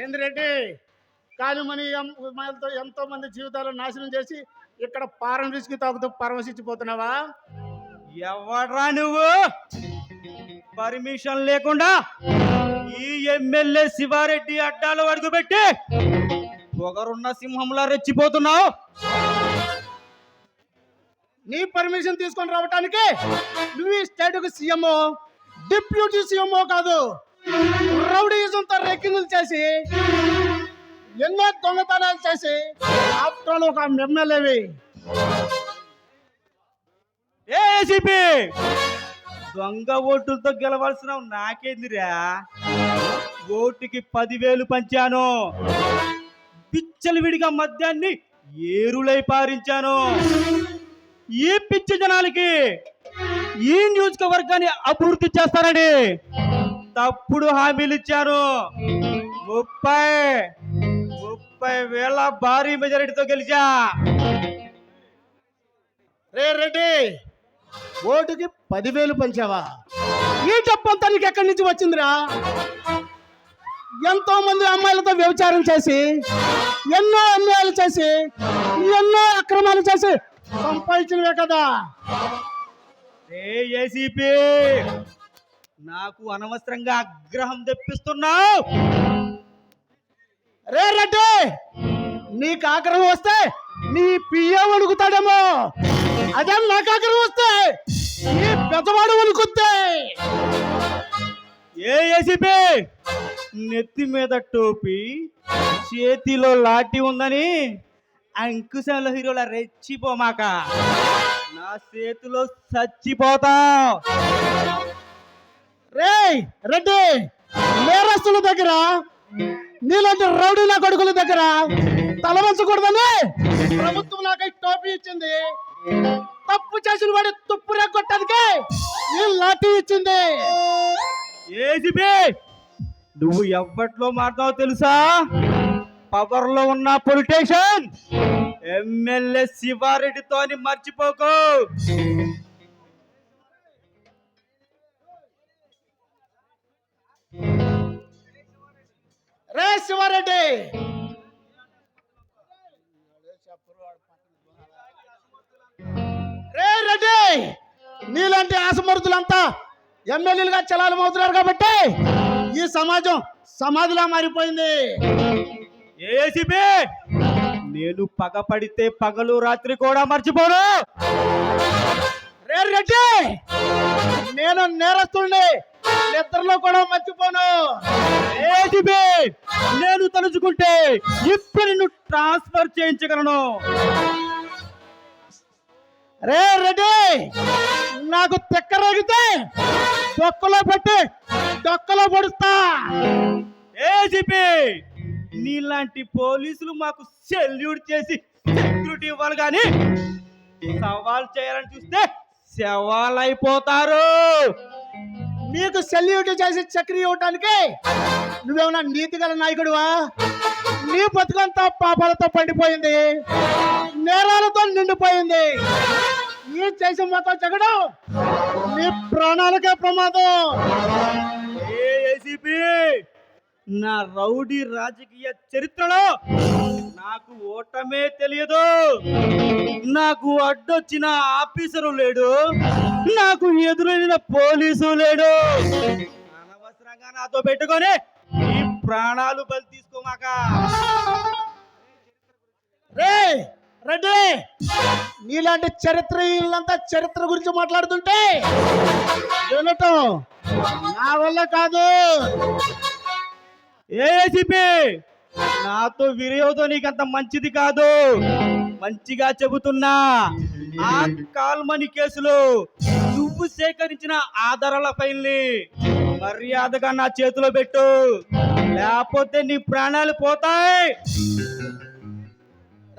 ఏందిరెడ్డి కానీ మన మనతో ఎంతో మంది జీవితాలు నాశనం చేసి ఇక్కడ పారం రిస్క్ తాగుతూ పరవశించిపోతున్నావా? ఎవడ్రా నువ్వు? పర్మిషన్ లేకుండా ఈ ఎమ్మెల్యే శివారెడ్డి అడ్డాలు అడుగుపెట్టి పొగరున్న సింహంలా రెచ్చిపోతున్నావు? నీ పర్మిషన్ తీసుకొని రావటానికి నువ్వు ఈ స్టేట్కు సీఎం డిప్యూటీ సీఎం కాదు. రౌడీజంతో రెక్కింగులు చేసి ఎన్నో దొంగతనాలు చేసి ఆఫ్టర్ ఒక ఎమ్మెల్యేవి. ఏసీపీ! దొంగ ఓటులతో గెలవాల్సిన నాకేందిరా? ఓటుకి పదివేలు పంచాను. పిచ్చలు విడిగా మద్యాన్ని ఏరులై పారించాను. ఈ పిచ్చి జనాలకి ఈ నియోజకవర్గాన్ని అభివృద్ధి చేస్తానని తప్పుడు హామీలు ఇచ్చాను ముప్పై ముప్పై వేల భారీ మెజారిటీతో గెలిచా. రే రెడ్డి ఓటుకి పదివేలు పంచావా? ఈ డబ్బంతా నీకు ఎక్కడి నుంచి వచ్చిందిరా? ఎంతో మంది అమ్మాయిలతో వ్యభిచారం చేసి ఎన్నో అన్యాయాలు చేసి ఎన్నో అక్రమాలు చేసి సంపాదించినవే కదా. ఏ ఏసీపీ నాకు అనవసరంగా ఆగ్రహం తెప్పిస్తున్నావు. రే రెడ్డి నీకు ఆగ్రహం వస్తే నీ పియ్య వణుకుతాడేమో. అదే నాకు ఆగ్రహం వస్తే నీ పెద్దవాడు వణుకుద్దే ఏ ఏసీపీ నెత్తి మీద టోపీ చేతిలో లాటి ఉందని అంకుశంల హీరోల రెచ్చిపోమాక. నా చేతిలో చచ్చిపోతావు. రేయ్ రెడ్డి నేరస్తుల దగ్గర నీలాంటి రౌడీల కొడుకుల దగ్గర తలవంచకూడదని ప్రభుత్వం నాకు టోపీ ఇచ్చింది. తప్పు చేసిన వాడి తుప్పు కొట్టడానికి నీ లాఠీ ఇచ్చింది. ఏసీపీ నువ్వు ఎవ్వట్లో మారుతావో తెలుసా? పవర్లో ఉన్న పొలిటీషియన్ ఎమ్మెల్యే శివారెడ్డితో మర్చిపోకు. శివారెడ్డి రే రెడ్డి నీలాంటి ఆసమర్థులంతా ఎమ్మెల్యేలుగా చలాలమవుతున్నారు కాబట్టి ఈ సమాజం సమాధిలా మారిపోయింది. ఏసీపీ నేను పగ పడితే పగలు రాత్రి కూడా మర్చిపోను. రే రెడ్డి నేను నేరస్తుండే నిద్రలో కూడా మర్చిపోను. ఏసీపీ నేను తలుచుకుంటే ఇప్పుడు నిన్ను ట్రాన్స్ఫర్ చేయించగలను. రే రెడ్డి నాకు తెక్కరగితే డొక్కలో పెట్టి డొక్కలో పొడుస్తా. ఏజీపీ నీలాంటి పోలీసులు మాకు సెల్యూట్ చేసి సెక్యూరిటీ ఇవ్వాలి కానీ సవాల్ చేయాలని చూస్తే సవాల్ అయిపోతారు నీకు సెల్యూట్ చేసి చక్రీ ఇవ్వటానికి నువ్వేమన్నా నీతి గల నాయకుడివా? నీ బతుకంతా పాపాలతో పండిపోయింది. నేరాలతో నిండిపోయింది. ఈ చేసిన మొత్తం జగడం నీ ప్రాణాలకే ప్రమాదం. ఏసీపీ నా రౌడీ రాజకీయ చరిత్రలో నాకు ఓటమే తెలియదు. నాకు అడ్డొచ్చిన ఆఫీసరు లేడు. నాకు ఎదురైన పోలీసు లేడు. అనవసరంగా నాతో పెట్టుకొని ఈ ప్రాణాలు బలి తీసుకోమాక. రే రెడ్డి నీలాంటి చరిత్ర వీళ్ళంతా చరిత్ర గురించి మాట్లాడుతుంటే వినటం నా వల్ల కాదు. ఏసీపీ నాతో విరోధం నీకంత మంచిది కాదు. మంచిగా చెబుతున్నా. ఆ కాల్మని కేసులో నువ్వు సేకరించిన ఆధారాల ఫైల్ని మర్యాదగా నా చేతిలో పెట్టు. లేకపోతే నీ ప్రాణాలు పోతాయి.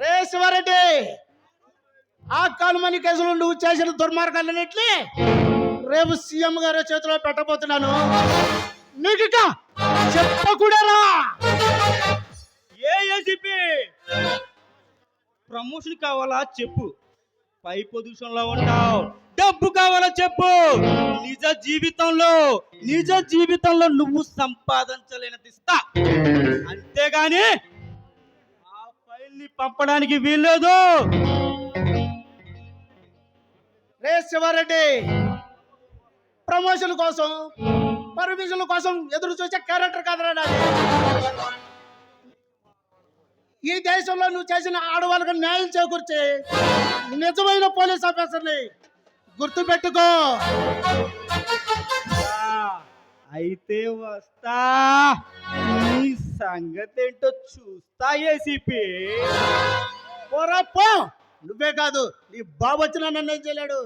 రే శివారెడ్డి ఆ కాలుమని కేసులో నువ్వు చేసిన దుర్మార్గాలన్నింటినీ రేపు సీఎం గారి చేతిలో పెట్టబోతున్నాను. నీకు చెప్పకూడరా ఏ ఏసీపీ ప్రమోషన్ కావాలా చెప్పు. పై పొజిషన్లో ఉంటావు. డబ్బు కావాలా చెప్పు. నిజ జీవితంలో నిజ జీవితంలో నువ్వు సంపాదించలేనది ఇస్తా. అంతేగాని ఆ ఫైల్ని పంపడానికి వీల్లేదు. రే శివారెడ్డి ప్రమోషన్ కోసం పర్మిషన్ కోసం ఎదురు చూసే క్యారెక్టర్ కాదురా నాది. ఈ దేశంలో నువ్వు చేసిన ఆడవాళ్ళకి న్యాయం చేకూర్చి నిజమైన పోలీస్ ఆఫీసర్ని గుర్తుపెట్టుకో. అయితే వస్తా. నీ సంగతి ఏంటో చూస్తా ఏసీపీ పోరా పో. నువ్వే కాదు నీ బాబు వచ్చినా నన్ను ఏం చేయలేడు.